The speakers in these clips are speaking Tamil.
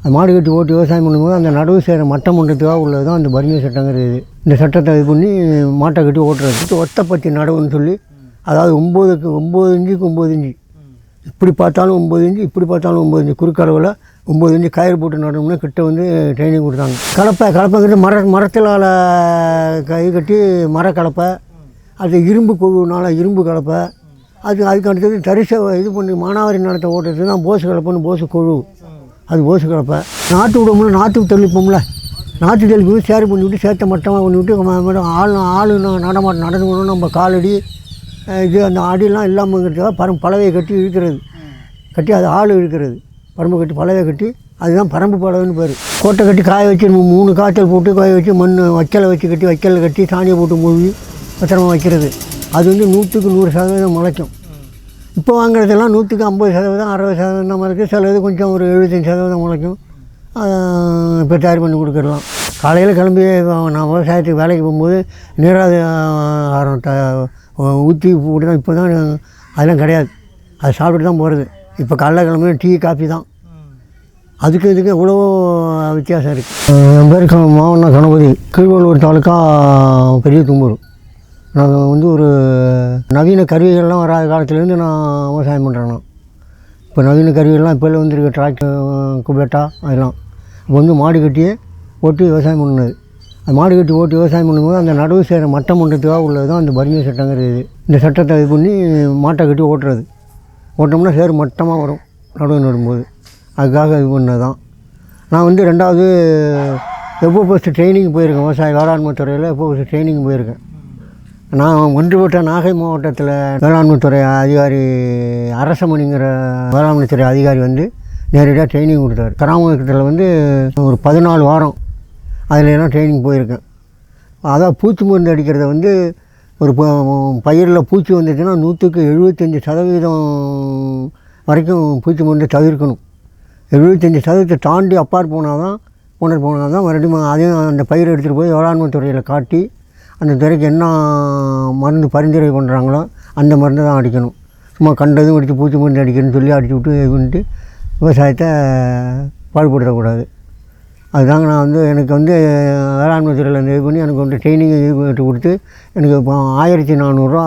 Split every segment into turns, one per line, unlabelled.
அந்த மாடு கட்டி ஓட்டி விவசாயம் பண்ணும்போது அந்த நடவு செய்கிற மட்டம் பண்ணுறதுக்காக உள்ளது தான் அந்த பர்மிய சட்டங்கிறது இந்த சட்டத்தை இது பண்ணி மாட்டை கட்டி ஓட்டுறது. ஒத்தப்பத்தி நடவுன்னு சொல்லி அதாவது ஒம்போதுக்கு ஒம்பது இஞ்சுக்கு ஒம்பது இஞ்சி இப்படி பார்த்தாலும் ஒம்பது இஞ்சு இப்படி பார்த்தாலும் ஒம்பது இஞ்சு குறுக்களவில் ஒம்பது இஞ்சு கயிறு போட்டு நடணும்னா கிட்ட வந்து ட்ரைனிங் கொடுத்தாங்க. கலப்பை கலப்பைங்கிட்ட மர மரத்திலால் கை கட்டி மர கலப்பை அது இரும்பு கொழுனால இரும்பு கலப்பை. அது அதுக்கு அடுத்தது தரிசை இது பண்ணி மானாவாரி நடத்த ஓட்டுறது தான் போசு கலப்பைன்னு போசு கொழு அது ஓசு கலப்பை நாற்று விடுவோம்ல நாற்று தெளிப்போம்ல. நாற்று தெளிப்பு சேர் பண்ணி விட்டு சேர்த்த மட்டமாக பண்ணி விட்டு ஆள் ஆள் நடமாட்டம் நடந்து போகணும் நம்ம காலடி இது அந்த அடியெல்லாம் இல்லாமல்ங்கிறதுக்காக பரம் பலவையை கட்டி இழுக்கிறது. கட்டி அது ஆள் இழுக்கிறது. பரம்பு கட்டி பலவையை கட்டி அதுதான் பரம்பு பலவைன்னு பேர். கோட்டை கட்டி காய வச்சு மூணு காய்ச்சல் போட்டு காய வச்சு மண் வைக்கலை வச்சு கட்டி வைக்கலை கட்டி சாணியை போட்டு மூழ்கி பத்திரமா வைக்கிறது. அது வந்து நூற்றுக்கு நூறு சதவீதம் முளைக்கும். இப்போ வாங்குறதெல்லாம் நூற்றுக்கு ஐம்பது சதவீதம் அறுபது சதவீதம் நம்ம இருக்குது சிலது கொஞ்சம் ஒரு எழுபத்தஞ்சு சதவீதம் முளைக்கும். இப்போ தயார் பண்ணி கொடுத்துடலாம். காலையில் கிளம்பி நான் விவசாயத்துக்கு வேலைக்கு போகும்போது நீராது ஆரம் த ஊற்றி போட்டு தான் இப்போ தான் அதெல்லாம் கிடையாது. அது சாப்பிட்டு தான் போகிறது இப்போ காலைல கிளம்பி டீ காஃபி தான். அதுக்கு இதுக்கு எவ்வளோ வித்தியாசம் இருக்குது என் பேர் மாவட்டம் கணபதி. கீழ்வள்ளூர் தாலுக்கா பெரிய தும்பூர். நாங்கள் வந்து ஒரு நவீன கருவிகள்லாம் வராத காலத்துலேருந்து நான் விவசாயம் பண்ணுறேன் நான். இப்போ நவீன கருவிகள்லாம் இப்போ வந்துருக்க டிராக்டர் குபேட்டா அதெல்லாம். இப்போ வந்து மாடு கட்டியே ஓட்டி விவசாயம் பண்ணுது அது மாடு கட்டி ஓட்டி விவசாயம் பண்ணும்போது அந்த நடவு செய்கிற மட்டம் பண்ணுறதுக்காக உள்ளது தான் அந்த பர்மிய சட்டங்கிறது இந்த சட்டத்தை இது பண்ணி மாட்டை கட்டி ஓட்டுறது. ஓட்டோம்னா சேர் மட்டமாக வரும் நடவு நடும்போது. அதுக்காக இது பண்ணது தான் நான் வந்து ரெண்டாவது எப்போ ஃபஸ்ட்டு ட்ரைனிங் போயிருக்கேன். விவசாய வேளாண்மை துறையில் எப்போ ஃபஸ்ட்டு ட்ரைனிங் போயிருக்கேன். நான் ஒன்றுபட்ட நாகை மாவட்டத்தில் வேளாண்மைத்துறை அதிகாரி அரசமணிங்கிற வேளாண்மைத்துறை அதிகாரி வந்து நேரடியாக ட்ரைனிங் கொடுத்தாரு. கிராமத்தில் வந்து ஒரு பதினாலு வாரம் அதில் எல்லாம் ட்ரைனிங் போயிருக்கேன். அதான் பூச்சி மருந்து அடிக்கிறத வந்து ஒரு பயிரில் பூச்சி வந்துச்சுன்னா நூற்றுக்கு எழுபத்தஞ்சி சதவீதம் வரைக்கும் பூச்சி மருந்து தவிர்க்கணும். எழுபத்தஞ்சி சதவீதத்தை தாண்டி அப்பார் போனால் தான் கொண்டுட்டு போனால் தான் மறுபடியும் அதையும் அந்த பயிரை எடுத்துகிட்டு போய் வேளாண்மை துறையில் காட்டி அந்த துறைக்கு என்ன மருந்து பரிந்துரை பண்ணுறாங்களோ அந்த மருந்து தான் அடிக்கணும். சும்மா கண்டதும் அடித்து பூச்சி மருந்து அடிக்கணும்னு சொல்லி அடிச்சு விட்டு இது பண்ணிட்டு விவசாயத்தை பாடுபடுத்தக்கூடாது. அதுதாங்க நான் வந்து எனக்கு வந்து வேளாண்மை துறையில் இந்த இது பண்ணி எனக்கு வந்து ட்ரைனிங் இது பண்ணிட்டு கொடுத்து எனக்கு இப்போ ஆயிரத்தி நானூறுரூவா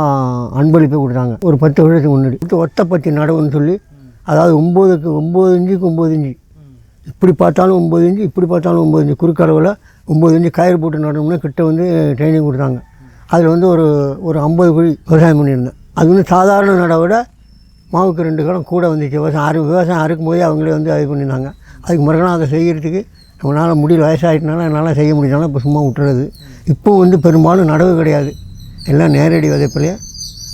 அன்பளிப்பே கொடுத்தாங்க. ஒரு பத்து வருஷத்துக்கு முன்னாடி. இது ஒத்தப்பத்தி நடவுன்னு சொல்லி அதாவது ஒம்போதுக்கு ஒம்பது இன்ச்சுக்கு ஒம்பது இன்ச்சு. இப்படி பார்த்தாலும் ஒம்பது இன்ச்சு இப்படி பார்த்தாலும் ஒம்பது இன்ச்சு. குறுக்களவில் ஒம்பது இன்ச்சு கயிறு போட்டு நடணும்னு கிட்ட வந்து ட்ரைனிங் கொடுத்தாங்க. அதில் வந்து ஒரு ஒரு ஐம்பது குழி விவசாயம் பண்ணியிருந்தேன். அது வந்து சாதாரண நடவை விட மாவுக்கு ரெண்டு காலம் கூட வந்துச்சு. விவசாயம் அறு விவசாயம் அறுக்கும் போதே அவங்களே வந்து இது பண்ணியிருந்தாங்க. அதுக்கு மறுநாள் அதை செய்கிறதுக்கு நம்மளால் முடியல. வயசாகிட்டனால என்னால் செய்ய முடியலனால இப்போ சும்மா விட்டுறது. இப்போ வந்து பெரும்பாலும் நடவு கிடையாது. எல்லாம் நேரடி விதைப்பிலையே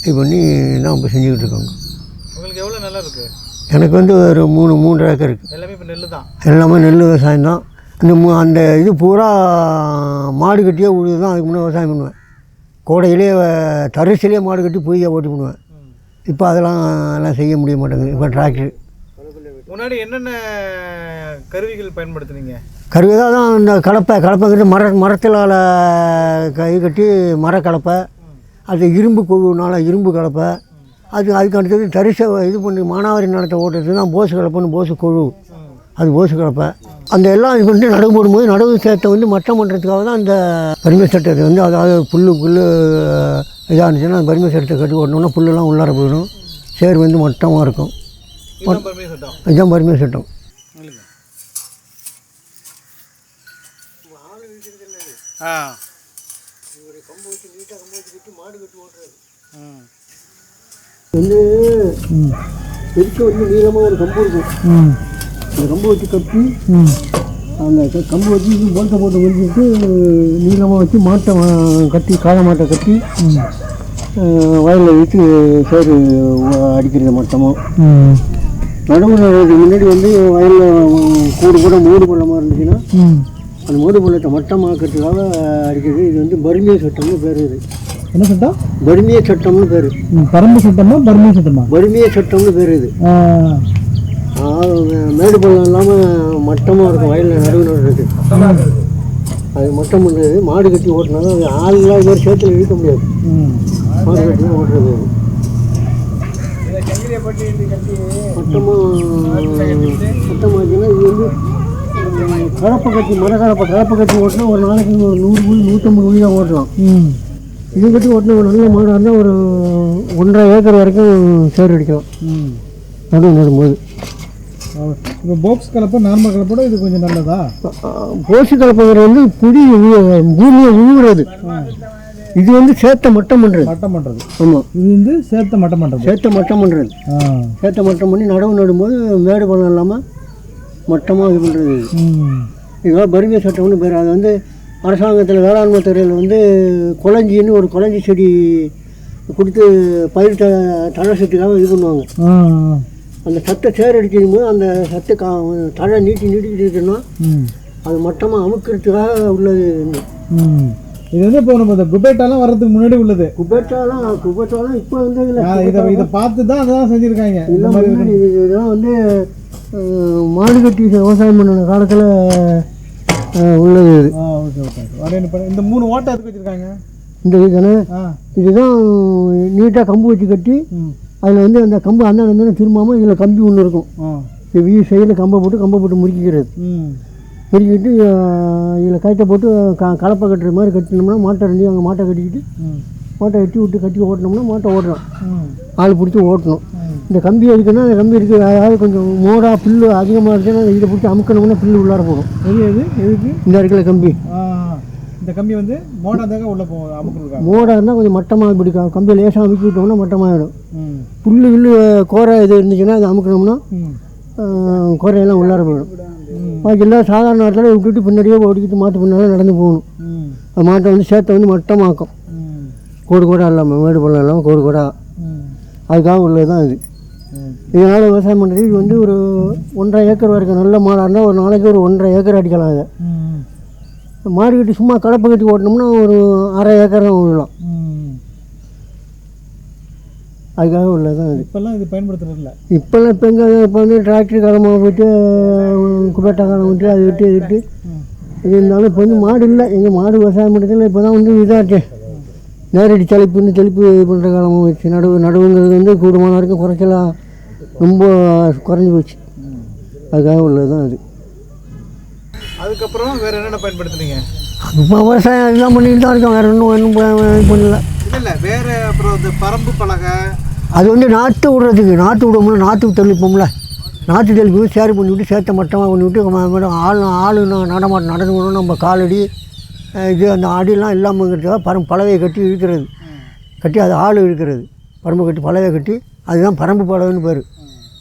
இது பண்ணி தான் இப்போ செஞ்சுக்கிட்டு இருக்கோங்க.
உங்களுக்கு எவ்வளோ நிலம் இருக்கு?
எனக்கு வந்து ஒரு மூணு மூன்றரை ஏக்கர் இருக்குது
எல்லாமே இப்போ நெல் தான்.
எல்லாமே நெல் விவசாயம் தான். அந்த மூ அந்த இது பூரா மாடு கட்டியே உழுது தான் அதுக்கு முன்னே விவசாயம் பண்ணுவேன். கோடையிலே தரிசிலே மாடு கட்டி பொய்யா ஓட்டி பண்ணுவேன் இப்போ அதெல்லாம் எல்லாம் செய்ய முடிய மாட்டேங்குது. இப்போ டிராக்டர்
முன்னாடி என்னென்ன கருவிகள் பயன்படுத்துனீங்க?
கருவிதாக தான் இந்த கலப்பை கலப்பைங்கிட்ட மர மரத்திலால் கை கட்டி மர கலப்பை அது இரும்பு கொழுனால இரும்பு கலப்பை அது அதுக்கு அடுத்தது தரிசை இது பண்ணி மானாவாரி நிலத்தை ஓட்டுறது தான் போசு கலப்பைன்னு போசு கொழு அது ஓசு கலப்பை. அந்த எல்லாம் இது பண்ணிட்டு நடவு போடும்போது நடவு சேத்தை வந்து மட்டம் பண்ணுறதுக்காக தான் அந்த பரிமை சட்டத்தை வந்து அதாவது புல் புல் இதாக இருந்துச்சுன்னா அந்த பரிமை சட்டத்தை கட்டி ஓட்டணும்னா புல்லெல்லாம் உள்ளார போயிடும். சேர் வந்து மட்டமாக இருக்கும்.
இதுதான்
பரிமை சட்டம்.
ஆ. ம்.
வந்து வந்து நீளமாக ஒரு கம்பு இருக்கும். கம்பு வச்சு கட்டி அந்த கம்பு வச்சு போல்ட்டை போட்டு முடிஞ்சிட்டு நீளமாக வச்சு மாட்டை கட்டி காளை மாட்டை கட்டி வயலில் விட்டு சேரு வ- அடிக்கிறது மொத்தமாக நடவு நடுறதுக்கு முன்னாடி வந்து வயலில் கூடு கூட மூடு பள்ளமாக இருந்துச்சுன்னா அந்த மூடு பள்ளத்தை மட்டமாக்கிறதுக்காக அடிக்கிறது. இது வந்து பர்மிய சட்டம்னு பேர் இது.
என்ன சட்டம்?
பர்மிய சட்டம்னு பேர்.
பரம்பு சட்டமா பர்மி சட்டமா?
பர்மிய சட்டம்னு பேர் இது. மேடு பள்ளம் இல்லாமல் மட்டமாக இருக்கும். வயலில் நடுவு நடுறது அது மட்டம் பண்ணுறது மாடு கட்டி ஓட்டினாலும் அது ஆள்லாம் இது மாதிரி சேத்துல இழுக்க முடியாது. மாடு கட்டி ஓட்டுறது. மட்டமாக மட்டமாச்சுன்னா இது வந்து கலப்பை கட்டி மர கலப்பை கலப்பை கட்டி ஓட்டினா ஒரு நாளைக்கு ஒரு நூறு குழி நூற்றம்பது குழி தான் ஓட்டலாம். இது கட்டி ஓட்டினா ஒரு நல்ல மாடாக இருந்தால் ஒரு ஒன்றரை ஏக்கர் வரைக்கும் சேர் அடிக்கலாம்.
ம்.
நடுவு நடும்போது.
இப்போ பாக்ஸ் கலப்பை நார்மல் கலப்போட இது கொஞ்சம் நல்லதா?
போசி கலப்பைங்கிறது வந்து உழு- பூமியை உழுவுறது. இது வந்து சேத்த மட்டம் பண்ணுறது
மட்டம் பண்ணுறது
ஆமாம்
இது வந்து சேர்த்த மட்டம் பண்ணுறது
சேத்த மட்டம் பண்ணுறது
ஆ.
சேத்த மட்டம் பண்ணி நடவு நடும்போது மேடு பள்ளம் இல்லாமல் மட்டமாக இது பண்ணுறது இதெல்லாம் பருமிய சட்டம்னு பேர். அது வந்து அரசாங்கத்தில் வேளாண்மை துறையில் வந்து குளஞ்சின்னு ஒரு குளஞ்சி செடி கொடுத்து பயிர் த தழை சத்துக்காக இது பண்ணுவாங்க. அந்த சத்தை சேரடிக்கும் போது அந்த சத்தை கா தழை நீட்டி நீட்டிக்கிட்டு இருக்குன்னா அது மட்டமாக அமுக்கிறதுக்காக உள்ளது
இது வந்து இப்போ நம்ம இந்த குபேட்டாலாம் வர்றதுக்கு முன்னாடி உள்ளது.
குபேட்டாலாம் குபேட்டாலாம் இப்போ வந்து இல்லை.
இதை இதை பார்த்து தான் அதான் செஞ்சுருக்காங்க.
இல்லை முன்னாடி இதெல்லாம் வந்து மாடு கட்டி விவசாயம் பண்ணின காலத்தில் உள்ளது இது.
ஓகே ஓகே இந்த மூணு ஓட்டை எதுக்கு வச்சுருக்காங்க?
இந்த இதுதானே? இதுதான் நீட்டாக கம்பு வச்சு கட்டி அதில் வந்து அந்த கம்பு அந்த அந்த திரும்பாமல் இதில் கம்பி ஒன்று இருக்கும். இது வீ சைடில் கம்பை போட்டு கம்பை போட்டு முறுக்கிக்கிறது. முறுக்கிட்டு இதில் கயிற்றை போட்டு க கலப்பை கட்டுற மாதிரி கட்டினோம்னா மாட்டை ரெண்டையும் அங்கே மாட்டை கட்டிக்கிட்டு மாட்டை வெட்டி விட்டு கட்டி ஓட்டினோம்னா மாட்டை ஓட்டலாம்
ம்.
ஆள் பிடிச்சி ஓட்டணும். இந்த கம்பி எதுக்குன்னா அந்த கம்பி இருக்குது அதாவது கொஞ்சம் மோடா புல்லு அதிகமாக இருக்குன்னா இதை பிடிச்சி அமுக்கணும்னா புல்லு உள்ளார போகும்.
எது எது? எதுக்கு?
இந்த இருக்கிற கம்பி.
இந்த கம்பி வந்து மோட்டாந்தாக்க உள்ளே போ அமுக்குறதுக்கா
மோடாக இருந்தால் கொஞ்சம் மட்டமாக இப்படி க- கம்பியை லேசாக அமுக்கி விட்டோம்னா மட்டமாகிடும் புல்லு வில்லு கோரை இது இருந்துச்சுன்னா அது அமுக்கணும்னா கோரையெல்லாம் உள்ளார போயிடும். பாக்கி எல்லாம் சாதாரண இடத்துல விட்டுட்டு பின்னாடியே ஓடிக்கிட்டு மாட்டு பின்னால நடந்து போகணும்.
ம்.
அந்த மாட்டை வந்து சேத்தை வந்து மட்டமாக்கும். கோடு கோடா இல்லாமல் மேடு பள்ளம் இல்லாமல் கோடு கோடா.
ம்.
அதுக்காக உள்ளது தான் இது இதனால் விவசாயம் பண்ணுறது இது வந்து ஒரு ஒன்றரை ஏக்கர் வரைக்கும் நல்ல மாடாக இருந்தால் ஒரு நாளைக்கு ஒரு ஒன்றரை ஏக்கர் அடிக்கலாம் அதை மாடு கட்டி சும்மா கடப்பை கட்டி ஓட்டினோம்னா ஒரு அரை ஏக்கர் தான் விடலாம்.
ம்.
அதுக்காக உள்ளது தான் இது.
இப்போல்லாம் இது பயன்படுத்துறது இல்லை.
இப்போல்லாம் இப்போ எங்கே இப்போ வந்து டிராக்டர் காலமாக போயிட்டு குபேட்டா காலம் விட்டு அது விட்டு இது விட்டு. இது இருந்தாலும் இப்போ வந்து மாடு இல்லை. எங்கள் மாடு விவசாயம் பண்ணுறதுல இப்போ தான் வந்து இதாச்சு. நேரடி தெளிப்புன்னு தெளிப்பு பண்ணுற காலமாக போச்சு நடுவு நடுவுங்கிறது வந்து கூடுமான வரைக்கும் குறைச்சலாம் ரொம்ப குறைஞ்சி போச்சு. அதுக்காக உள்ளது தான் அது
அதுக்கப்புறம் வேற என்னென்ன பயன்படுத்துனீங்க?
இப்போ விவசாயம் எல்லாம் பண்ணிட்டு தான் இருக்கோம். வேறு ஒன்றும் ஒன்றும் பண்ணல
இல்லை வேற அப்புறம் இந்த பரம்பு பலகை.
அது வந்து நாற்று விடுறதுக்கு நாற்று விடுவோம்ல நாற்று தெளிப்போம்ல. நாற்று தெளிப்பு சேர் பண்ணி விட்டு சேர்த்த மட்டமாக பண்ணி விட்டு ஆள் ஆள் நடமாட்டம் நடந்து நம்ம காலடி இது அந்த அடியெல்லாம் இல்லாமங்கிறதுக்காக பரம் பலவையை கட்டி இழுக்கிறது. கட்டி அது ஆள் இழுக்கிறது. பரம்பு கட்டி பலவையை கட்டி அதுதான் பரம்பு பலவைன்னு பேர்.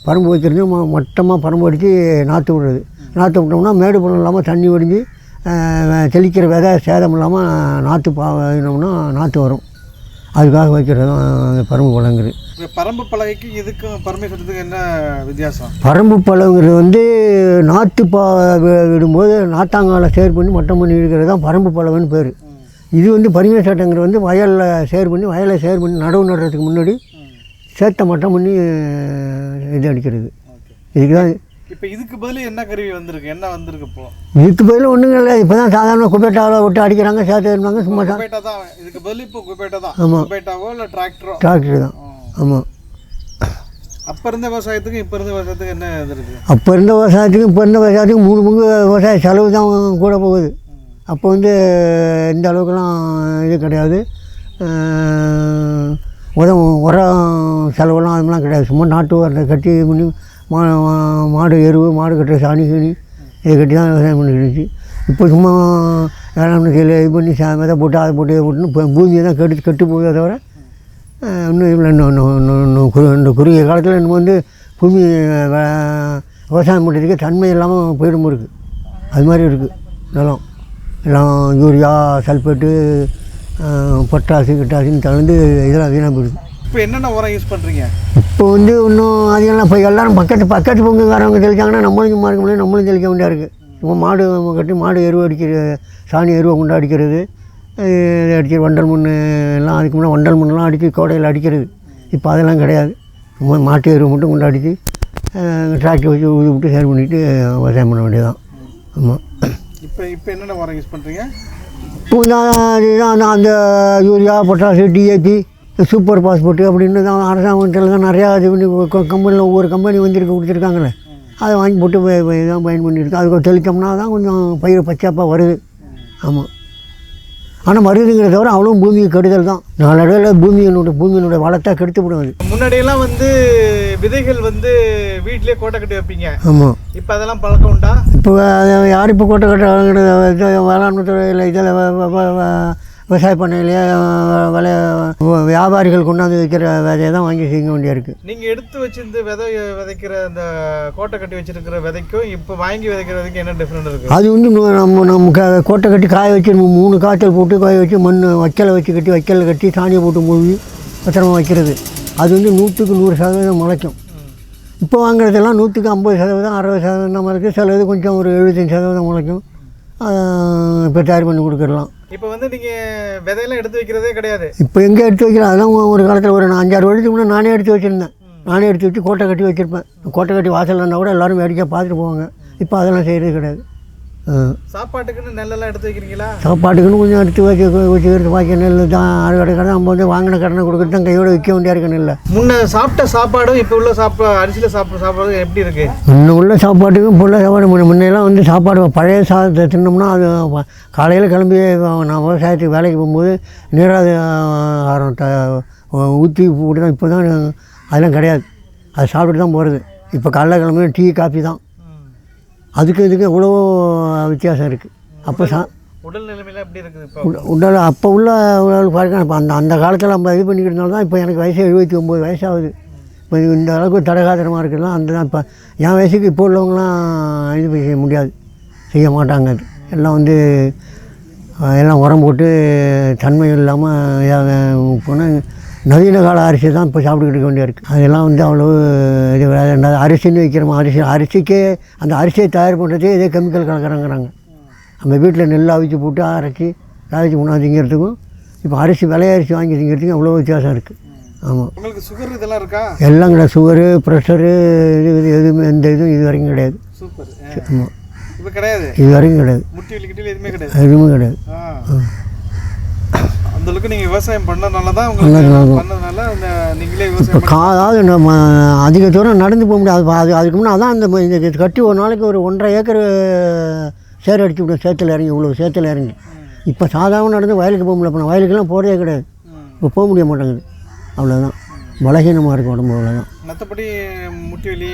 பரம்பு வைக்கிறது ம மட்டமாக பரம்பு அடித்து நாற்று விடுறது. நாற்று விட்டோம்னா மேடு பள்ளம் இல்லாமல் தண்ணி வடிஞ்சு தெளிக்கிற விதை சேதம் இல்லாமல் நாற்று பாவினோம்னா நாற்று வரும். அதுக்காக வைக்கிறது தான் பரம்பு பழங்கிறது.
பரம்பு பலகைக்கு இதுக்கும் பரமை சட்டத்துக்கு என்ன வித்தியாசம்?
பரம்பு பழங்கிறது வந்து நாற்று பா விடும்போது நாத்தாங்கால சேர் பண்ணி மட்டம் பண்ணி இருக்கிறது தான் பரம்பு பழவன்னு பேர். இது வந்து பரிமை சட்டங்கிறது வந்து வயலில் சேர் பண்ணி வயலில் சேர் பண்ணி நடவு நடுறதுக்கு முன்னாடி சேத்தை மட்டம் பண்ணி இது அடிக்கிறது. இதுக்கு தான்
இப்போ இதுக்கு பதில் என்ன கருவி வந்திருக்கு? என்ன வந்திருக்கு இப்போ?
இதுக்கு பதில் ஒன்றும் இல்லை. இப்போ தான் சாதாரண குப்பேட்டாவில் விட்டு அடிக்கிறாங்க இருந்தாங்க சும்மா
குபேட்டா தான். இதுக்கு பதில் இப்போ குபேட்டா தான்.
ஆமா.
குபேட்டாவோ இல்லை டிராக்டரோ?
டிராக்டர் தான். ஆமாம்
அப்போ இருந்த விவசாயத்துக்கும் இப்போ இருந்த விவசாயத்துக்கு என்ன இது இருக்கு
அப்போ இருந்த விவசாயத்துக்கும் இப்போ இருந்த விவசாயத்துக்கும் மூணு பங்கு விவசாய செலவு தான் கூட போகுது. அப்போ வந்து இந்த அளவுக்குலாம் இது கிடையாது. அஹ், உரம் உரம் செலவுலாம் அதெல்லாம் கிடையாது. சும்மா நாட்டு உரத்தை கட்டி பண்ணி மா மாடு எருவு மாடு கட்டுற சாணி கீணி இதை கட்டி தான் விவசாயம் பண்ணிக்கிட்டு இருந்துச்சு. இப்போ சும்மா வேளாண்மை கீழே இது பண்ணி சா விதை போட்டு அதை போட்டு இதை போட்டுன்னு இப்போ பூமியை தான் கெட்டு கெட்டு போகுதே தவிர இன்னும் இல்லை இன்னும் இன்னும் இன்னும் குறு இந்த குறுகிய காலத்தில் இன்னும் வந்து பூமி விவசாயம் பண்ணுறதுக்கு தன்மை இல்லாமல் போயிடும் இருக்குது அது மாதிரி இருக்குது நிலம். எல்லாம் யூரியா சல்ஃபேட்டு பொட்டாசு கிட்டாசின்னு கலந்து இதெல்லாம் வீணாக போயிடுது.
இப்போ என்னென்ன உரம் யூஸ் பண்ணுறீங்க
இப்போ வந்து இன்னும் அதிகம்லாம் இப்போ எல்லாரும் பக்கத்து பக்கத்து பொங்குக்காரவங்க தெளிச்சாங்கன்னா நம்மளும் சும்மா இருக்க முடியாது நம்மளும் தெளிக்க வேண்டியா இருக்குது சும்மா மாடு கட்டி மாடு எருவு அடிக்கிறது சாணி எருவை கொண்டு அடிக்கிறது இது அடிக்கிற வண்டல் மண் எல்லாம் அதுக்கு முன்னாடி வண்டல் மண்ணெலாம் அடித்து கோடையில் அடிக்கிறது. இப்போ அதெல்லாம் கிடையாது. சும்மா மாட்டு எருவு மட்டும் கொண்டு அடித்து டிராக்டர் வச்சு ஊதி விட்டு சேர் பண்ணிவிட்டு விவசாயம் பண்ண வேண்டியதான் ஆமாம்
இப்போ இப்போ என்னென்ன உரம் யூஸ் பண்ணுறீங்க
இப்போ அந்த urea potash DAP super phosphate அப்படின்னு தான் அரசாங்கத்தில் தான் நிறையா இது பண்ணி கம்பெனியில் ஒவ்வொரு கம்பெனி வந்துருக்கு கொடுத்துருக்காங்களே அதை வாங்கி போட்டு இதான் பயன் பண்ணியிருக்கு அதுக்கு தெளித்தோம்னா தான் கொஞ்சம் பயிர் பச்சாப்பாக வருது. ஆமாம் ஆனால் மருந்துங்கிறத தவிர அவ்வளோ பூமிக்கு கெடுதல் தான். நாளடைவில் பூமியினுடைய பூமியினுடைய வளத்தை கெடுத்து விடும் அது.
முன்னாடியெல்லாம் வந்து விதைகள் வந்து வீட்டிலேயே கோட்டை கட்டி வைப்பீங்க.
ஆமாம்
இப்போ அதெல்லாம் பழக்கம் உண்டா?
இப்போ யார் இப்போ கோட்டை கட்ட வேளாண்மை துறையில் இதில் விவசாய பண்ணையிலேயே விலை வியாபாரிகள் கொண்டாந்து வைக்கிற விதையை தான் வாங்கி செய்ய வேண்டியா இருக்குது
நீங்கள் எடுத்து வச்சிருந்து விதை விதைக்கிற அந்த கோட்டை கட்டி வச்சிருக்கிற விதைக்கும் இப்போ வாங்கி விதைக்கிற விதைக்கும் என்ன டிஃப்ரெண்ட் இருக்கு?
அது வந்து நம்ம நம்ம க கோட்டை கட்டி காய வச்சு நம்ம மூணு காய்ச்சல் போட்டு காய வச்சு மண் வைக்கலை வச்சு கட்டி வைக்கல கட்டி சாணியை போட்டு மூழ்கி பத்திரமா வைக்கிறது. அது வந்து நூற்றுக்கு நூறு சதவீதம் முளைக்கும். இப்போ வாங்குறதெல்லாம் நூற்றுக்கு ஐம்பது சதவீதம் அறுபது சதவீதம் தான் இருக்குது சில இது கொஞ்சம் ஒரு எழுபத்தஞ்சு சதவீதம் முளைக்கும். இப்போ தயார் பண்ணி கொடுத்துடலாம்
இப்போ வந்து நீங்கள் விதையெல்லாம் எடுத்து வைக்கிறதே கிடையாது.
இப்போ எங்கே எடுத்து வைக்கிறேன் அதெல்லாம் ஒரு காலத்தில் ஒரு நான் அஞ்சாறு வருடத்துக்கு முன்னே நானே எடுத்து வச்சுருந்தேன். நானே எடுத்து வச்சு கோட்டை கட்டி வச்சுருப்பேன். கோட்டை கட்டி வாசலில் இருந்தால் கூட எல்லோரும் வேடிக்கை பார்த்துட்டு போவாங்க. இப்போ அதெல்லாம் செய்கிறது கிடையாது.
சாப்பாட்டுக்குன்னு நெல்லெல்லாம் எடுத்து வைக்கிறீங்களா?
சாப்பாட்டுக்குன்னு கொஞ்சம் எடுத்து வச்சு வச்சுக்கிறது பாக்கி நெல் தான் அறுவடை கடை நம்ம வந்து வாங்கின கடனை கொடுக்குறது தான் கையோட விற்க வேண்டியா இருக்கு நெல்லை.
முன்ன சாப்பிட்ட சாப்பாடும் இப்போ உள்ள சாப்பா அரிசியில் சாப்பிட்ற சாப்பாடும் எப்படி இருக்கு?
இன்னும் உள்ள சாப்பாட்டுக்கும் இப்போ உள்ள சாப்பாடு முன்ன- முன்னையெல்லாம் வந்து சாப்பாடு பழைய சாதத்தை தின்னோம்னா அது காலையில் கிளம்பி நான் விவசாயத்துக்கு வேலைக்கு போகும்போது நீராது ஆரம் ஊற்றி போட்டு தான் இப்போ தான் அதெல்லாம் கிடையாது. அது சாப்பிட்டு தான் போகிறது இப்போ காலைல கிளம்பி டீ காஃபி தான். அதுக்கு இதுக்கு எவ்வளோ வித்தியாசம் இருக்குது அப்போ சா
உடல் நிலைமையில எப்படி இருக்குது இப்போ?
உட- உடல் அப்போ உள்ள உடல் பார்க்க இப்போ அந்த அந்த காலத்தில் நம்ம இது பண்ணிக்கிறதுனால தான் இப்போ எனக்கு வயசு எழுபத்தி ஒம்பது வயசாகுது. இப்போ இந்த அளவுக்கு தடகாத்திரமாக இருக்குதுலாம் அந்த தான் இப்போ என் வயசுக்கு இப்போ உள்ளவங்களாம் இது செய்ய முடியாது. செய்ய மாட்டாங்க அது. எல்லாம் வந்து எல்லாம் உரம் போட்டு தன்மை இல்லாமல் போனால் நவீன கால அரிசி தான் இப்போ சாப்பிட்டுக்கிட்டு இருக்க வேண்டியா இருக்குது அதெல்லாம் வந்து அவ்வளோ இது ரெண்டாவது அரிசின்னு வைக்கிறோம் அரிசி அரிசிக்கே அந்த அரிசியை தயார் பண்ணுறதே இதே கெமிக்கல் கலக்குறாங்கிறாங்க. நம்ம வீட்டில் நெல் அவிச்சு போட்டு அரைச்சி அரைச்சி உணவு திங்கிறதுக்கும் இப்போ அரிசி விலை அரிசி வாங்கி திங்கிறதுக்கும் அவ்வளோ வித்தியாசம் இருக்குது ஆமாம்
உங்களுக்கு சுகர் இதெல்லாம் இருக்கா?
எல்லாம் கிடையாது. சுகரு ப்ரெஷரு இது இது எதுவுமே எந்த இதுவும் இது வரைக்கும் கிடையாது.
சூப்பர்
ஆமாம்
இப்போ கிடையாது?
இது வரைக்கும் கிடையாது.
முட்டி எதுவுமே கிடையாது?
எதுவுமே கிடையாது.
அளவுக்கு நீங்கள் விவசாயம் பண்ணனால தான். உங்களுக்கு பண்ணதுனால அந்த நீங்களே விவசாயம்
இப்போ அதாவது நம்ம அதிக தூரம் நடந்து போக முடியாது. அது அது அதுக்கு முன்னே அதான் அந்த இந்த கட்டி ஒரு நாளைக்கு ஒரு ஒன்றரை ஏக்கர் சேர் அடிச்சு விடும் சேத்துல இறங்கி இவ்வளோ சேத்துல இறங்கி. இப்போ சாதாரண நடந்து வயலுக்கு போக முடியல. இப்போ நான் வயலுக்கெல்லாம் போகிறதே கிடையாது. இப்போ போக முடிய மாட்டேங்குது. அவ்வளோதான் பலகீனமாக இருக்கும் உடம்பு அவ்வளோதான்
மற்றபடி முட்டி வலி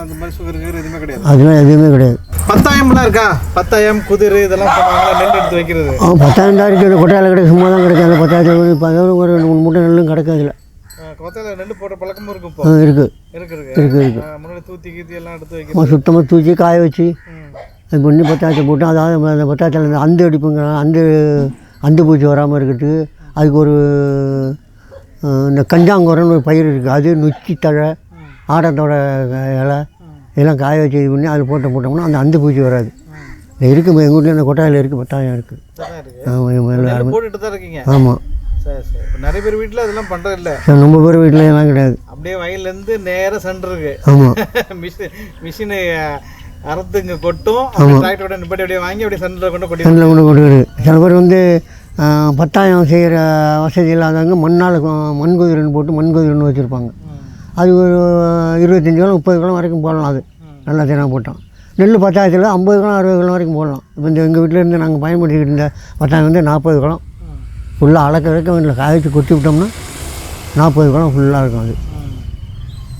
அந்த மாதிரி சுகர் எதுவுமே கிடையாது.
அதெல்லாம் எதுவுமே கிடையாது.
பத்தாயம்லாம் இருக்கா? பத்தாயம் குதிர் இதெல்லாம் நெல் எடுத்து வைக்கிறது.
ஆ பத்தாயிரம் தான் இருக்குது கொட்டையில் கிடைக்கும் சும்மா தான் கிடைக்கும். அந்த பத்தாயிரத்து அதோட ஒரு ரெண்டு மூணு மூட்டை நெல்லும் கிடைக்கும் அதில்
கொத்தையில் நெல் போட்ட பழக்கமும் இருக்கும் இப்போ.
இருக்குது
இருக்கு. இருக்கு
இருக்குது இருக்குது
ஆ, முன்னாடி தூத்தி கீத்தி எல்லாம் எடுத்து வைக்கிறது.
சுத்தமாக தூச்சி காய வச்சு. அது பண்ணி பத்தாயத்தை போட்டு அதாவது அந்த பத்தாயத்தில் இந்த அந்து அடிப்புங்க அந்து அந்து பூச்சி வராமல் இருக்கிறதுக்கு அதுக்கு ஒரு இந்த கஞ்சாங்குரம்னு ஒரு பயிர் இருக்குது அது நொச்சி தழை ஆடத்தோட இலை இதெல்லாம் காய வச்சு இது பண்ணி அதில் போட்டு போட்டோம்னா அந்த அந்து பூச்சி வராது. இருக்குது எங்கள் வீட்டில் இந்த கொட்டாயில் இருக்குது பத்தாயம் இருக்குது ஆமாம் ஆமாம்
நிறைய பேர் வீட்டில் அதெல்லாம் பண்ணுறது இல்லை
நம்ம பேர் வீட்டில் எல்லாம் கிடையாது.
அப்படியே வயல்லேருந்து நேராக சென்டர் இருக்கு.
ஆமாம்
மிஷின் மிஷினு அறுத்து இங்கே கொட்டும் டிராக்டரோட நிப்பாட்டி அப்படியே வாங்கி அப்படியே சென்டரில் கொண்டு கொட்டி
சென்டில் கொண்டு கொடுக்குறது சில பேர் வந்து பத்தாயம் செய்கிற வசதி இல்லாதவங்க மண்ணால் கொ- மண் குதிரைன்னு போட்டு மண் குதிரைன்னு வச்சுருப்பாங்க. அது ஒரு இருபத்தஞ்சி கிலோ முப்பது கிலோ வரைக்கும் போடலாம் அது. நல்லா தினம் போட்டோம். நெல் பத்தாயிரத்தில் ஐம்பது கிலோ அறுபது கிலோ வரைக்கும் போடலாம். இப்போ இந்த எங்கள் வீட்டில் இருந்து நாங்கள் பயன்படுத்திக்கிட்டு இருந்த பத்தாயிரம் வந்து நாற்பது கிலோ. ஃபுல்லாக அளக்க அளக்க வீட்டில் காய்ச்சி கொட்டி விட்டோம்னா நாற்பது கிலோ ஃபுல்லாக இருக்கும் அது.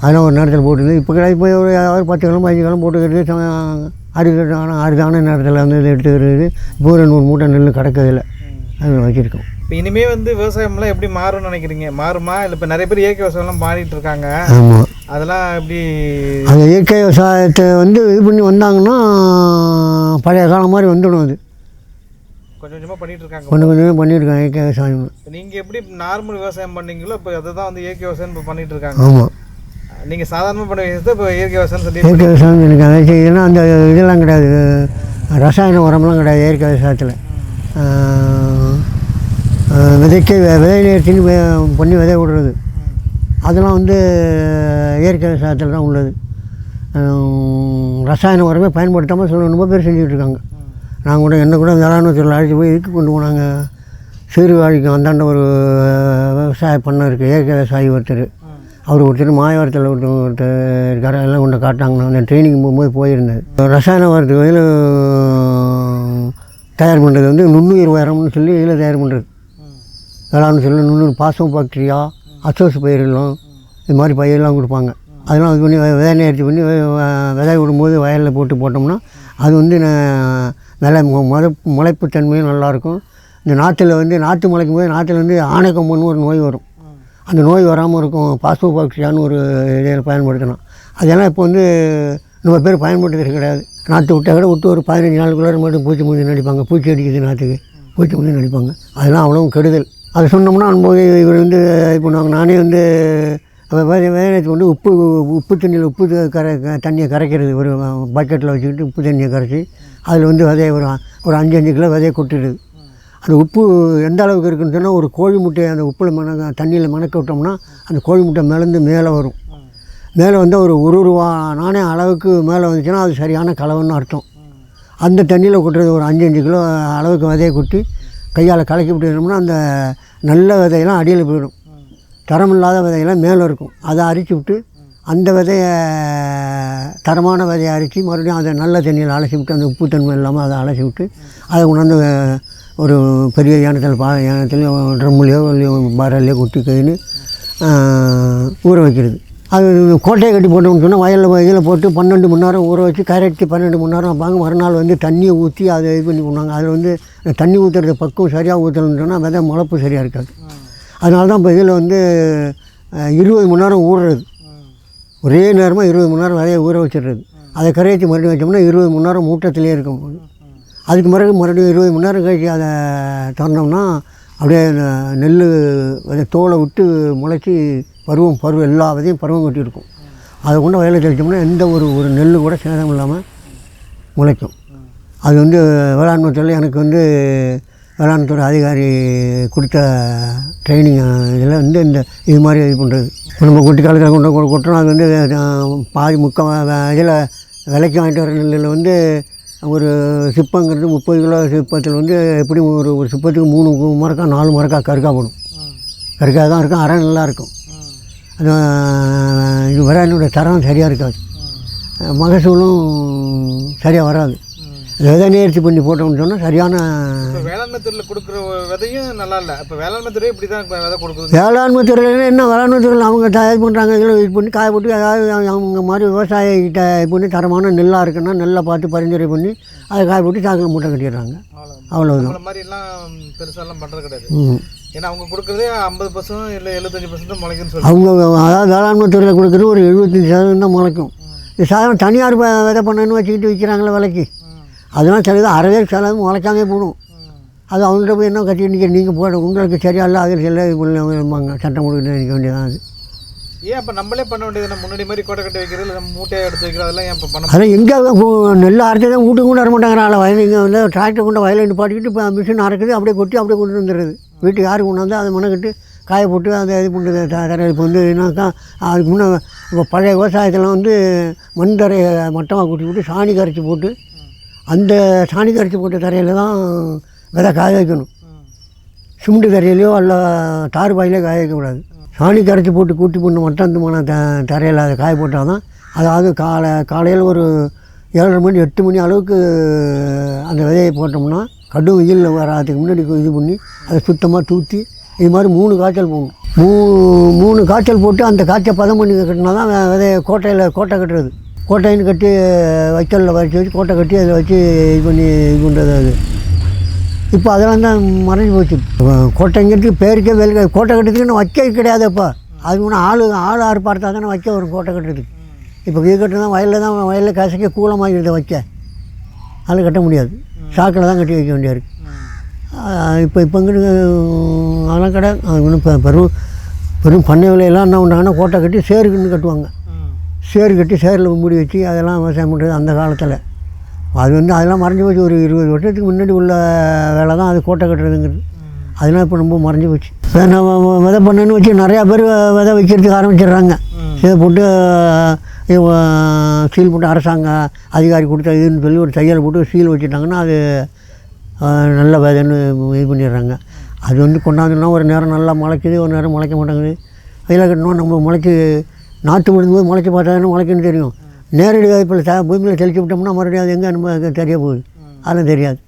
அதெல்லாம் ஒரு நேரத்தில் போட்டுருந்து இப்போ கிடையாது இப்போ ஒரு ஒரு பத்து கிலோ பதினஞ்சு கிலோ போட்டுக்கிறது அரிதான அறுதான நேரத்தில் வந்து எடுத்துக்கிறது. இப்போ ஒரு நூறு மூட்டை நெல் கிடக்கிறதில்லை. அது வச்சுருக்கோம்
இப்போ இனிமே வந்து விவசாயம்லாம் எப்படி மாறும்னு நினைக்கிறீங்க? மாறுமா? இல்லை இப்போ நிறைய பேர் இயற்கை விவசாயம்லாம் மாறிட்டு இருக்காங்க.
ஆமாம்
அதெல்லாம் எப்படி
அந்த இயற்கை விவசாயத்தை வந்து இது பண்ணி வந்தாங்கன்னா பழைய காலம் மாதிரி வந்துடும் அது.
கொஞ்சம் கொஞ்சமாக பண்ணிட்டு இருக்காங்க.
கொஞ்சம் கொஞ்சமே பண்ணியிருக்காங்க இயற்கை விவசாயம்.
நீங்கள் எப்படி நார்மல் விவசாயம் பண்ணீங்களோ இப்போ அதை தான் வந்து இயற்கை விவசாயம் இப்போ பண்ணிட்டு இருக்காங்க.
ஆமாம்
நீங்கள் சாதாரணமாக பண்ண விஷயத்தை இப்போ இயற்கை விவசாயம் சொல்லி
இயற்கை விவசாயம் அதை செய்யணும் அந்த இதெல்லாம் கிடையாது. ரசாயன உரம்லாம் கிடையாது இயற்கை விவசாயத்தில். விதைக்க விதை நேர்த்தின்னு வெ- பண்ணி விதை விடுறது. அதெல்லாம் வந்து இயற்கை விவசாயத்தில் தான் உள்ளது. ரசாயன உரமே பயன்படுத்தாமல் சொல்ல ரொம்ப பேர் இருக்காங்க நாங்கள் கூட என்ன கூட வேளாண்மை தொழில் அழைச்சி போய் இதுக்கு கொண்டு போனாங்க. சீர்காழிக்கு அந்தாண்ட ஒரு விவசாய பண்ணை இருக்குது இயற்கை விவசாயி ஒருத்தர். அவர் ஒருத்தர் மாயவரத்தில் ஒருத்தர் ஒருத்தர் இருக்காரு. எல்லாம் கொண்டு காட்டாங்கண்ணா அந்த ட்ரைனிங் போகும்போது போயிருந்தேன் ரசாயன வரத்துக்கு வகையில் தயார் பண்ணுறது வந்து நுண்ணுயிர் உயரம்னு சொல்லி இதில் தயார் பண்ணுறது வேளாண் சொல்லி நுண்ணுயிர் பாசம் பாக்டீரியா அசோஸ் பயிரெல்லாம் இது மாதிரி பயிரெல்லாம் கொடுப்பாங்க. அதெல்லாம் இது பண்ணி விதை நேர்த்தி பண்ணி விதை விடும்போது வயலில் போட்டு போட்டோம்னா அது வந்து நல்ல முத முளைப்பு தன்மையும் நல்லாயிருக்கும் இந்த நாற்றுல வந்து நாற்று முளைக்கும் போது நாட்டில் வந்து ஆணைக்கம்புன்னு ஒரு நோய் வரும். அந்த நோய் வராமல் இருக்கும். பாஸ்போ பாக்டீரியான்னு ஒரு இதில் பயன்படுத்தணும் அதெல்லாம் இப்போ வந்து நம்ம பேர் பயன்படுத்துறது கிடையாது. நாற்று விட்டா கூட விட்டு ஒரு பதினஞ்சு நாளுக்குள்ளே மட்டும் பூச்சி முந்தி நடிப்பாங்க. பூச்சி அடிக்குது நாற்றுக்கு பூச்சி முந்தி நடிப்பாங்க. அதெல்லாம் அவ்வளோ கெடுதல். அதை சொன்னோம்னா அனுபவம் இவர் வந்து இது பண்ணுவாங்க. நானே வந்து வேலைக்கு வந்து உப்பு உப்பு தண்ணியில் உப்பு கரை தண்ணியை கரைக்கிறது. ஒரு பக்கெட்டில் வச்சுக்கிட்டு உப்பு தண்ணியை கரைச்சி அதில் வந்து விதைய ஒரு ஒரு அஞ்சு அஞ்சு கிலோ விதைய கொட்டிடுது. அந்த உப்பு எந்த அளவுக்கு இருக்குன்னு சொன்னால் ஒரு கோழி முட்டையை அந்த உப்பில் மணக்க தண்ணியில் மணக்க விட்டோம்னா அந்த கோழி முட்டை மேலேருந்து மேலே வரும். மேலே வந்து ஒரு ஒரு ரூபா நானே அளவுக்கு மேலே வந்துச்சுன்னா அது சரியான கலவுன்னு அர்த்தம். அந்த தண்ணியில் கொட்டுறது ஒரு அஞ்சு அஞ்சு கிலோ அளவுக்கு விதையை கொட்டி கையால் கலக்கி விட்டுனோம்னா அந்த நல்ல விதையெல்லாம் அடியில் போயிடும். தரம் இல்லாத விதையெல்லாம் மேலே இருக்கும். அதை அரிச்சு விட்டு அந்த விதையை தரமான விதையை அரித்து மறுபடியும் அதை நல்ல தண்ணியில் அலசி விட்டு அந்த உப்பு தன்மை இல்லாமல் அதை அலசி விட்டு அதை கொண்டாந்து ஒரு பெரிய யானத்தில் பா யானத்துலேயோ ட்ரம்முலையோ இல்லையோ பாரல்லையோ கொட்டி கைன்னு ஊற வைக்கிறது. அது கோட்டையை கட்டி போட்டோம்னு சொன்னால் வயலில் இதில் போட்டு பன்னெண்டு மணி நேரம் ஊற வச்சு கரைச்சி பன்னெண்டு மணி நேரம் வைப்பாங்க. மறுநாள் வந்து தண்ணியை ஊற்றி அதை இது பண்ணி பண்ணுவாங்க அதில் வந்து தண்ணி ஊற்றுறது பக்குவம் சரியாக ஊற்றணும்னு சொன்னால் விதை முளப்பு சரியாக இருக்காது. அதனால தான் இப்போ இதில் வந்து இருபது மணி நேரம் ஊறுறது. ஒரே நேரமாக இருபது மணி நேரம் விதையை ஊற வச்சிடுறது. அதை கரைச்சி மறுபடியும் வச்சோம்னா இருபது மணி நேரம் மூட்டத்திலே இருக்கும். அதுக்கு பிறகு மறுபடியும் இருபது மணி நேரம் கழிச்சு அதை திறந்தோம்னா அப்படியே நெல் தோலை விட்டு முளைச்சி பருவம் பருவம் எல்லா விதையும் பருவம் கட்டியிருக்கும். அதை கொண்டு வயலில் தெளிச்சோம்னா எந்த ஒரு ஒரு நெல் கூட சேதம் இல்லாமல் முளைக்கும். அது வந்து வேளாண்மை துறையில் எனக்கு வந்து வேளாண் துறை அதிகாரி கொடுத்த ட்ரைனிங் இதில் வந்து இந்த இது மாதிரி இது பண்ணுறது இப்போ நம்ம குட்டி காலத்தில் கொண்டு கொ- கொட்டுறோம் அது வந்து பாதி முக்கால் இதில் விலைக்கு வாங்கிட்டு வர நெல்லில் வந்து ஒரு சிப்பங்கிறது முப்பது கிலோ சிப்பத்தில் வந்து எப்படி ஒரு ஒரு சிப்பத்துக்கு மூணு மரக்கா நாலு மரக்கா கருக்கா போடும். கருக்காக தான் இருக்கும் அரை நல்லா இருக்கும். அது வேளாண்மையோட தரம் சரியாக இருக்காது. மகசூலும் சரியாக வராது. விதை நேர்த்தி பண்ணி போட்டோம்னு சொன்னால் சரியான
வேளாண்மை துறையில் கொடுக்குற விதையும் நல்லா இல்லை. இப்போ வேளாண்மை துறை இப்படி தான் விதை கொடுக்குறது
வேளாண்மை துறையில் என்ன வேளாண்மை துறையில் அவங்க தயார் பண்ணுறாங்க இதில் இது பண்ணி காய போட்டு அதாவது அவங்க மாதிரி விவசாயிகிட்ட இது பண்ணி தரமான நெல்லாக இருக்குன்னா நெல்லை பார்த்து பரிந்துரை பண்ணி அதை காய போட்டு சாக்கில் மூட்டை கட்டிடுறாங்க.
அவ்வளோ
அவ்வளோதான்
நம்மள மாதிரி எல்லாம் பெருசாலாம் பண்ணுறது கிடையாது. ஏன்னா அவங்க கொடுக்குறதே ஐம்பது பர்சன்ட் இல்லை எழுபத்தஞ்சு பர்சன்ட் முளைக்குன்னு சொல்லி
அவங்க அதாவது வேளாண்மை துறையில் கொடுக்குறது ஒரு எழுபத்தஞ்சி சதவீதம் தான் முளைக்கும். இது சாதாரண தனியார் விதை பண்ணணும்னு வச்சுக்கிட்டு விற்கிறாங்களே விலைக்கு. அதெல்லாம் சிலது அறவே சிலது முளைக்காமே போடும். அது அவங்கள்ட்ட போய் என்ன கட்டி நிற்க நீங்கள் போட உங்களுக்கு சரியா இல்லை அதில் இது பண்ணுவாங்க சட்டம் கொடுக்க நினைக்க வேண்டியதான் அது.
ஏன் அப்போ நம்மளே பண்ண வேண்டியது நம்ம முன்னாடி மாதிரி கோட்டை கட்டி வைக்கிறது இல்லை மூட்டையை எடுத்து வைக்கிறது அதெல்லாம் ஏன் இப்போ பண்ண
அதான் எங்கே நெல் அரைச்சி தான் வீட்டுக்கு கொண்டு வர மாட்டாங்கிறாள் வயல் இங்கே வந்து டிராக்டர் கொண்டு வயலில் நிப்பாட்டிக்கிட்டு இப்போ மிஷின் அரைக்குது அப்படியே கொட்டி அப்படியே கொண்டு வந்துடுறது. வீட்டுக்கு யார் கொண்டாந்து அதை மணக்கிட்டு காய போட்டு அதை இது பண்ணுறது தரை இப்போ வந்து என்னக்கா அதுக்கு முன்னே இப்போ பழைய விவசாயத்தில் வந்து மண் தரையை மட்டமாக கூட்டி போட்டு சாணி கரைச்சி போட்டு அந்த சாணி கரைச்சி போட்ட தரையில் தான் விதை காய வைக்கணும். சிமெண்ட் தரையிலையோ அல்ல தார் பாயிலே காய வைக்கக்கூடாது சாணி கரைச்சி போட்டு கூட்டி பண்ண மட்டம் அந்த மன த தரையில் அதை காய போட்டால் தான் அதாவது காலை காலையில் ஒரு ஏழரை மணி எட்டு மணி அளவுக்கு அந்த விதையை போட்டோம்னா கடும் வெயிலில் வராதுக்கு முன்னாடி இது பண்ணி அதை சுத்தமாக தூத்தி இது மாதிரி மூணு காய்ச்சல் போகணும் மூ மூணு காய்ச்சல் போட்டு அந்த காய்ச்சல் பதம் பண்ணி கட்டினா தான் விதைய கோட்டையில் கோட்டை கட்டுறது. கோட்டைன்னு கட்டி வைக்கலில் வச்சு வச்சு கோட்டை கட்டி அதில் வச்சு இது பண்ணி இது பண்ணுறது அது. இப்போ அதெல்லாம் தான் மறைஞ்சு போச்சு. இப்போ கோட்டைங்கிறது பேருக்கே வெளியே கோட்டை கட்டுறதுக்கு இன்னும் வைக்க கிடையாது இப்போ. அது ஒன்று ஆள் ஆள் ஆறு பார்த்தா தானே வைக்க வரும் கோட்டை கட்டுறதுக்கு. இப்போ வீடு கட்டினா வயலில் தான் வயலில் கசக்க கூலமாகிடுது வைக்க. அதில் கட்ட முடியாது. சாக்கில் தான் கட்டி வைக்க வேண்டியது இப்போ இப்போ இங்கிட்டு அதெல்லாம் கடை அது இன்னும் இப்போ பெரும் பெரும் பண்ணை விலையெல்லாம் என்ன பண்ணுறாங்கன்னா கோட்டை கட்டி சேருக்குன்னு கட்டுவாங்க. சேரு கட்டி சேரில் மூடி வச்சு அதெல்லாம் விவசாயம் பண்ணுறது அந்த காலத்தில். அது வந்து அதெல்லாம் மறைஞ்சு போச்சு. ஒரு இருபது வருஷத்துக்கு முன்னாடி உள்ள வேலை தான் அது கோட்டை கட்டுறதுங்கிறது. அதெல்லாம் இப்போ ரொம்ப மறைஞ்சு போச்சு. இப்போ நம்ம விதை பண்ணுன்னு வச்சு நிறையா பேர் விதை வைக்கிறதுக்கு ஆரம்பிச்சிடுறாங்க. இதை போட்டு சீல் போட்டு அரசாங்க அதிகாரி கொடுத்த இதுன்னு சொல்லி ஒரு தையல் போட்டு சீல் வச்சுட்டாங்கன்னா அது நல்ல விதைன்னு இது பண்ணிடுறாங்க. அது வந்து கொண்டாந்துன்னா ஒரு நேரம் நல்லா முளைக்குது ஒரு நேரம் முளைக்க மாட்டேங்குது. வயலில் கட்டணும் நம்ம முளைச்சி நாற்று விடும்போது முளைச்சி பார்த்தா தானே முளைக்குன்னு தெரியும். நேரடி வாய்ப்பில் பூமியில் தெளிச்சு விட்டோம்னா மறுபடியும் அது எங்கே நம்ம தெரிய போகுது. அதெல்லாம் தெரியாது.